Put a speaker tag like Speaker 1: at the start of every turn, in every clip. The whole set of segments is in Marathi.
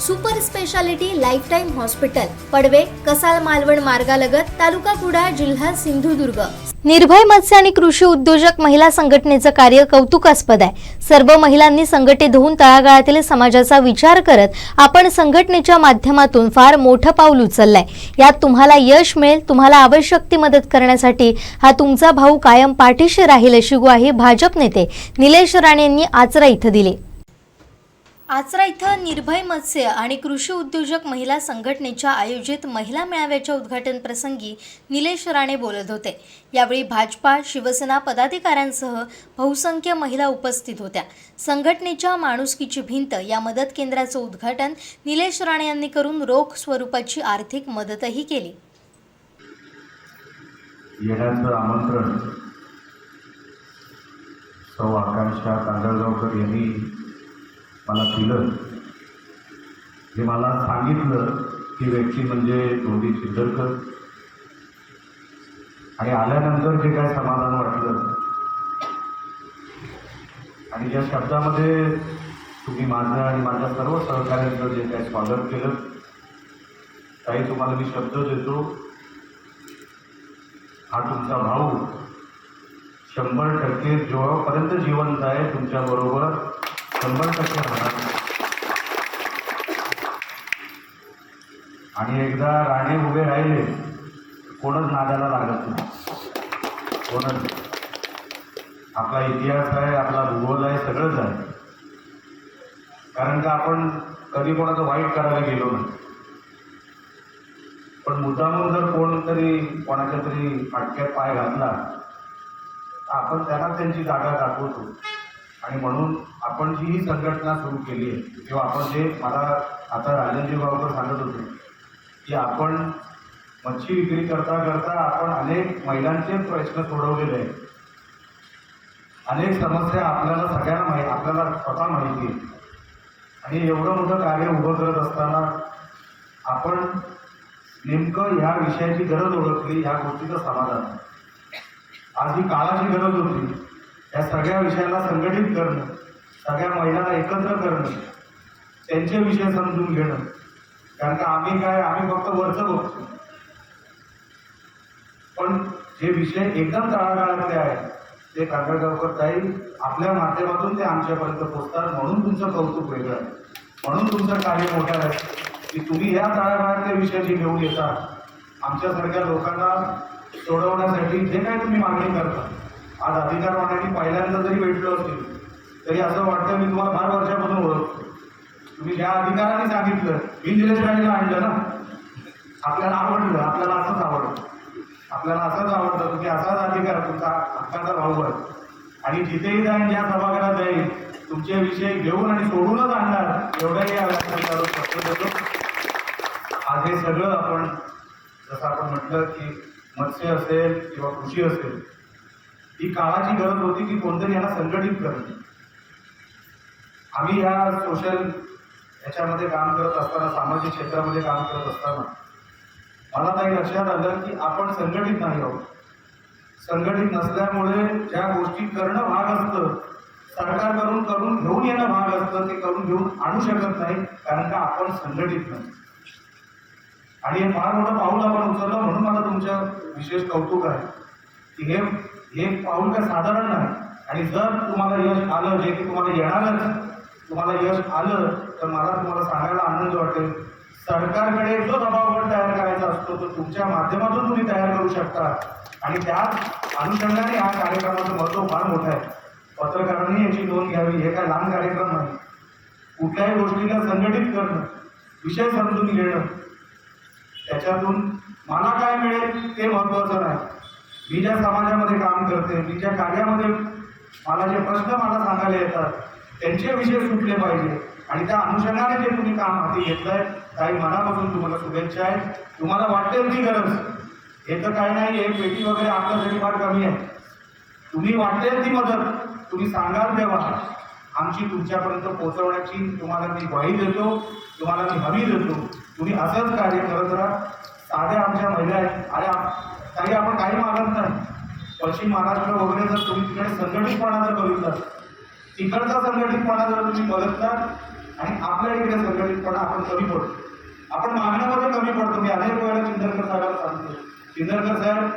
Speaker 1: Super speciality life time hospital Padave Kasal Malvan मार्गालगत taluka Kudal जिल्हा सिंधुदुर्ग. निर्भय मत्स्य आणि कृषी उद्योजक महिला संघटनेचं कार्य कौतुकास्पद आहे. सर्व महिलांनी संघटित होऊन तळागाळातील समाजाचा विचार करत आपण संघटनेच्या माध्यमातून फार मोठं पाऊल उचललंय. यात तुम्हाला यश मिळेल तुम्हाला आवश्यक ती मदत करण्यासाठी हा तुमचा भाऊ कायम पाठीशी राहील अशी ग्वाही भाजप नेते निलेश राणे यांनी आचरा इथं दिली. आचरा इथं निर्भय मत्स्य आणि कृषी उद्योजक महिला संघटनेच्या आयोजित महिला मेळाव्याच्या उद्घाटन प्रसंगी निलेश राणे बोलत होते. यावेळी भाजपा शिवसेना पदाधिकाऱ्यांसह बहुसंख्य महिला उपस्थित होत्या. संघटनेच्या माणुसकीची भिंत या मदत केंद्राचं उद्घाटन निलेश राणे यांनी करून रोख स्वरूपाची आर्थिक मदतही केली.
Speaker 2: आमंत्रण सौ आकांक्षा कांदळगावकर यांनी मला दिलं. जे मला सांगितलं ती व्यक्ती म्हणजे दोन्ही सिद्धरकर. आणि आल्यानंतर जे काय समाधान वाटलं. आणि ज्या शब्दामध्ये तुम्ही माझं आणि माझ्या सर्व सहकार्यांचं जे काय स्वागत केलं काही तुम्हाला मी शब्द देतो. हा तुमचा भाऊ शंभर टक्के जेव्हापर्यंत जिवंत आहे तुमच्या बरोबर शंभर टक्के राहणार आणि एकदा राणे उभे राहिले कोणच नादाला लागत नाही. कोणच आपला इतिहास आहे आपला भूगोल आहे सगळंच आहे. कारण का आपण कधी कोणाचं वाईट करायला गेलो नाही. पण मुद्दामून जर कोणतरी कोणाच्या तरी फाटक्यात पाय घातला तर आपण त्यांना त्यांची जागा दाखवतो. आणि म्हणून आपण जी ही संघटना सुरू केली आहे किंवा आपण जे मला आता राजनजी गावकर सांगत होते की आपण मच्छी विक्री करता करता आपण अनेक महिलांचे प्रश्न सोडवलेले आहेत. अनेक समस्या आपल्याला सगळ्यांना माहिती आपल्याला स्वतः माहिती आहे. आणि एवढं मोठं कार्य उभं करत असताना आपण नेमकं ह्या विषयाची गरज ओळखली ह्या गोष्टीचं समाधान. आज ही काळाची गरज होती. या सगळ्या विषयाला संघटित करणं सगळ्या महिलांना एकत्र करणं त्यांचे विषय समजून घेणं. कारण का आम्ही काय आम्ही फक्त वरचं बघतो. पण जे विषय एकदम तळागाळातले आहेत ते काकडगावकर ताई आपल्या माध्यमातून ते आमच्यापर्यंत पोहोचतात म्हणून तुमचं कौतुक वेगळं आहे. म्हणून तुमचं कार्य मोठं आहे. की तुम्ही या तळागाळातले विषय जे घेऊन येता आमच्यासारख्या लोकांना सोडवण्यासाठी जे काही तुम्ही मागणी करता आज अधिकार अधिकारवाण्याने पहिल्यांदा जरी भेटलो असतील तरी असं वाटतं मी तुम्हाला फार वर्षापासून ओळखतो. तुम्ही ज्या अधिकाराने सांगितलं मी आणलं ना? आपल्याला आवडलं आपल्याला असंच आवडतं. आपल्याला असंच आवडतं तुम्ही असाच अधिकार तुमचा हक्काचा भाऊ आहे. आणि जिथेही जाईन ज्या सभागृहात जाईल तुमचे विषय घेऊन आणि सोडूनच आणणार एवढंही आज हे सगळं आपण जसं आपण म्हटलं की मत्स्य असेल किंवा कृषी असेल ही काळाची गरज होती की कोणतरी याला संघटित करणं आम्ही या सोशल याच्यामध्ये काम करत असताना सामाजिक क्षेत्रामध्ये काम करत असताना मला काही लक्षात आलं की आपण संघटित नाही आहोत. संघटित नसल्यामुळे ज्या गोष्टी करणं भाग असतं सरकारकडून करून घेऊन येणं भाग असतं ते करून घेऊन आणू शकत नाही कारण का आपण संघटित नाही. आणि हे फार मोठं पाऊल आपण उचललं म्हणून मला तुमचं विशेष कौतुक आहे. की हे हे पाऊल काय साधारण नाही. आणि जर तुम्हाला यश आलं जे की तुम्हाला येणारच तुम्हाला यश आलं तर मला तुम्हाला सांगायला आनंद वाटेल. सरकारकडे जो दबावगट तयार करायचा असतो तो तुमच्या माध्यमातून तुम्ही तयार करू शकता. आणि त्याच अनुषंगाने हा कार्यक्रमाचं महत्त्व फार मोठं आहे. पत्रकारांनी याची नोंद घ्यावी हे काय लहान कार्यक्रम नाही. कुठल्याही गोष्टीला संघटित करणं विषय समजून घेणं त्याच्यातून मला काय मिळेल ते महत्त्वाचं नाही. मी ज्या समाजामध्ये काम करते मी ज्या कार्यामध्ये मला जे प्रश्न मला सांगायला येतात त्यांचे विषय सुटले पाहिजे. आणि त्या अनुषंगाने जे तुम्ही काम हाती घेतलंय काही मनापासून तुम्हाला शुभेच्छा आहे तुम्हाला वाटेल ती गरज. हे तर काही नाही हे पेटी वगैरे आपल्यासाठी फार कमी आहे. तुम्ही वाटेल ती मदत तुम्ही सांगाल तेव्हा. आमची तुमच्यापर्यंत पोहोचवण्याची तुम्हाला मी ग्वाही देतो तुम्हाला मी हमी देतो. तुम्ही असंच कार्य करत राहा. साध्या आमच्या महिला आहेत. आणि काही आपण काही मागत नाही. पश्चिम महाराष्ट्र वगैरे जर तुम्ही तिकडे संघटितपणा जर बघितलं तिकडचा संघटितपणा जर तुम्ही बघितला आणि आपल्या इकडे संघटितपणा आपण कमी पडतो. आपण मागण्यामध्ये कमी पडतो. मी अनेक वेळेला चिंदरकर साहेबांना सांगतो. चिंदरकर साहेब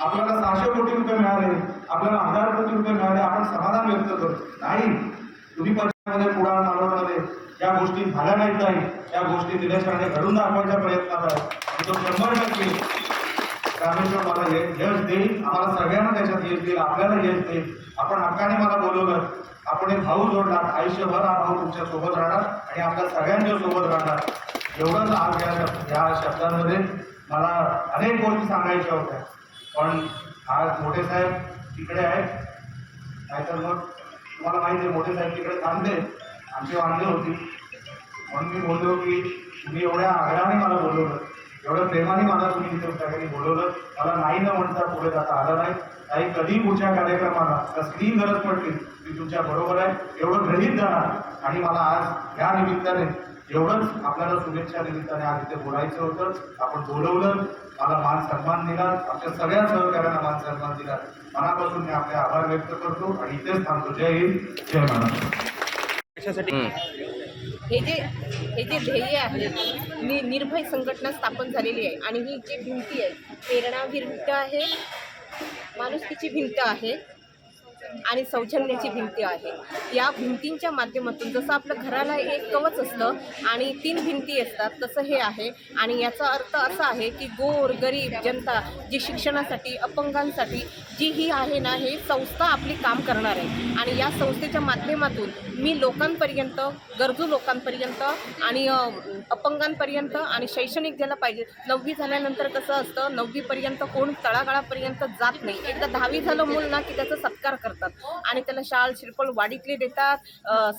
Speaker 2: आपल्याला सहाशे कोटी रुपये मिळाले. आपल्याला हजार कोटी रुपये मिळाले. आपण समाधान व्यक्त करतो नाही. तुम्ही पक्षामध्ये पुढार मालवणमध्ये या गोष्टी झाल्या नाहीत नाही त्या गोष्टी निलेशराने घडून दाखवायच्या प्रयत्नात आहे तो शंभर टक्के रामेश्वर मला यश देईल. आम्हाला सगळ्यांना त्याच्यात यश देईल. आपल्याला यश देईल. आपण हक्काने मला बोलवलं. आपण एक भाऊ जोडणार आयुष्यभर हा भाऊ तुमच्यासोबत राहणार आणि आपल्या सगळ्यांच्या सोबत राहणार. एवढंच आज या शब्द या शब्दांमध्ये मला अनेक गोष्टी सांगायच्या होत्या. पण आज मोठे साहेब तिकडे आहेत. नाहीतर मग तुम्हाला माहिती आहे मोठे साहेब तिकडे थांबले. आमची वांदे होती म्हणून मी बोललो की तुम्ही एवढ्या आग्रहाने मला बोलवलं. एवढ्या प्रेमाने मला तुम्ही तिथे सगळ्यांनी बोलवलं. मला नाही न म्हणता पुढे जाता आलं नाही. काही कधी पुढच्या कार्यक्रमाला कसलीही गरज पडली मी तुमच्या बरोबर आहे. एवढं गृहीत जाणार आणि मला आज या निमित्ताने एवढंच आपल्याला शुभेच्छा निमित्ताने आज इथे बोलायचं होतं. आपण बोलवलं. मला मान सन्मान दिला. आपल्या सगळ्या सहकार्यांना मान सन्मान दिला. मनापासून मी आपले आभार व्यक्त करतो आणि इथेच थांबतो. जय हिंद. जय महाराष्ट्र.
Speaker 3: हे जे हे जे ध्येय आहे नि निर्भय संघटना स्थापन झालेली आहे. आणि ही जी भिंती आहे प्रेरणा भिंत आहे माणुसकीची भिंत आहे आणि सौजन्याची भिंती आहे. या भिंतींच्या माध्यमातून जसं आपलं घराला एक कवच असतं आणि तीन भिंती असतात तसं हे आहे. आणि याचा अर्थ असा आहे की गोर गरीब जनता जी शिक्षणासाठी अपंगांसाठी जी ही आहे ना हे संस्था आपली काम करणार आहे. आणि या संस्थेच्या माध्यमातून मी लोकांपर्यंत गरजू लोकांपर्यंत आणि अपंगांपर्यंत आणि शैक्षणिक ज्याला पाहिजे नववी झाल्यानंतर कसं असतं नववीपर्यंत कोण तळागाळापर्यंत जात नाही. एकदा दहावी झालं मूल ना की त्याचा सत्कार करतात. आणि त्याला शाल श्रीफळ वाडीतले देतात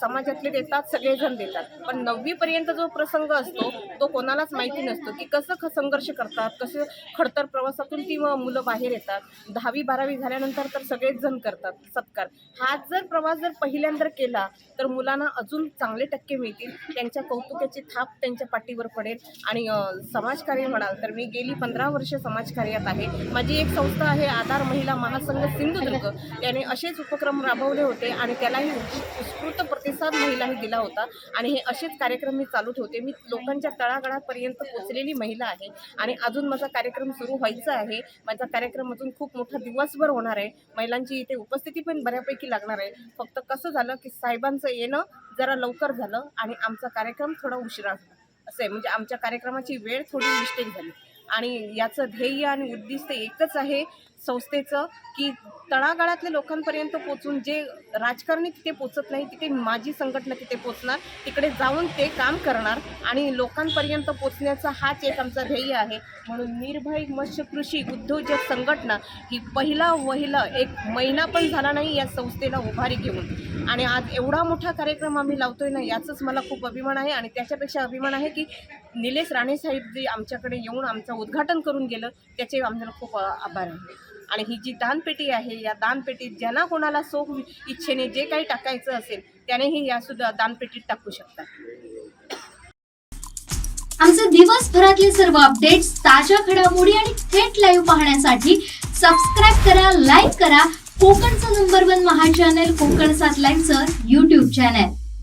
Speaker 3: समाजातले देतात सगळेजण देतात. पण नववीपर्यंत जो प्रसंग असतो तो कोणालाच माहिती नसतो की कसं ख संघर्ष करतात कसं खडतर प्रवासातून ती मुलं बाहेर येतात. दहावी बारावी झाल्यानंतर तर सगळेच जण करतात सत्कार. हा जर प्रवास जर पहिल्यांदा केला तर मुलांना अजून चांगले टक्के मिळतील. त्यांच्या कौतुकाची थाप त्यांच्या पाठीवर पडेल. आणि समाजकार्य म्हणाल तर मी गेली पंधरा वर्ष समाजकार्यात आहे. माझी एक संस्था आहे आधार महिला महासंघ सिंधुदुर्ग. त्याने असेच उपक्रम राबवले होते आणि त्यालाही उत्स्फूर्त प्रतिसाद महिलाही दिला होता. आणि हे असेच कार्यक्रम मी चालू ठेवते मी लोकांच्या तळागाळापर्यंत पोचलेली महिला आहे आणि अजून माझा कार्यक्रम सुरू व्हायचा आहे. माझा कार्यक्रम अजून खूप मोठा दिवसभर होणार आहे. महिलांची इथे उपस्थिती पण बऱ्यापैकी लागणार आहे. फक्त कसं झालं की साहेबांचं येणं जरा लवकर झालं आणि आमचा कार्यक्रम थोडा उशिरा झाला. असं आहे. म्हणजे आमच्या कार्यक्रमाची वेळ थोडी मिस्टेक झाली. आणि याचं ध्येय आणि उद्दिष्ट एकच आहे संस्थेचं की तळागाळातल्या लोकांपर्यंत पोचून जे राजकारणी तिथे पोचत नाही तिथे माझी संघटना तिथे पोचणार तिकडे जाऊन ते काम करणार आणि लोकांपर्यंत पोचण्याचा हाच एक आमचा ध्येय आहे. म्हणून निर्भय मत्स्य कृषी उद्योजक संघटना ही पहिला वहिला एक महिना पण झाला नाही या संस्थेला उभारी घेऊन. आणि आज एवढा मोठा कार्यक्रम आम्ही लावतोय ना याचंच मला खूप अभिमान आहे आणि त्याच्यापेक्षा अभिमान आहे की निलेश राणेसाहेब जे आमच्याकडे येऊन आमचा उद्घाटन करून गेलं त्याचे आम्हाला खूप आभार आहे आणि ही जी दानपेटी आहे या दानपेटीत ज्यांना कोणाला सोख इच्छेने जे काही टाकायचं असेल त्यानेही या सुद्धा दानपेटीत टाकू शकतात.
Speaker 4: आमचे दिवसभरातले सर्व अपडेट्स ताज्या घडामोडी आणि थेट लाईव्ह पाहण्यासाठी सबस्क्राईब करा लाईक करा. कोकणचं नंबर वन महा चॅनल कोकण सात लाईनचं युट्यूब चॅनल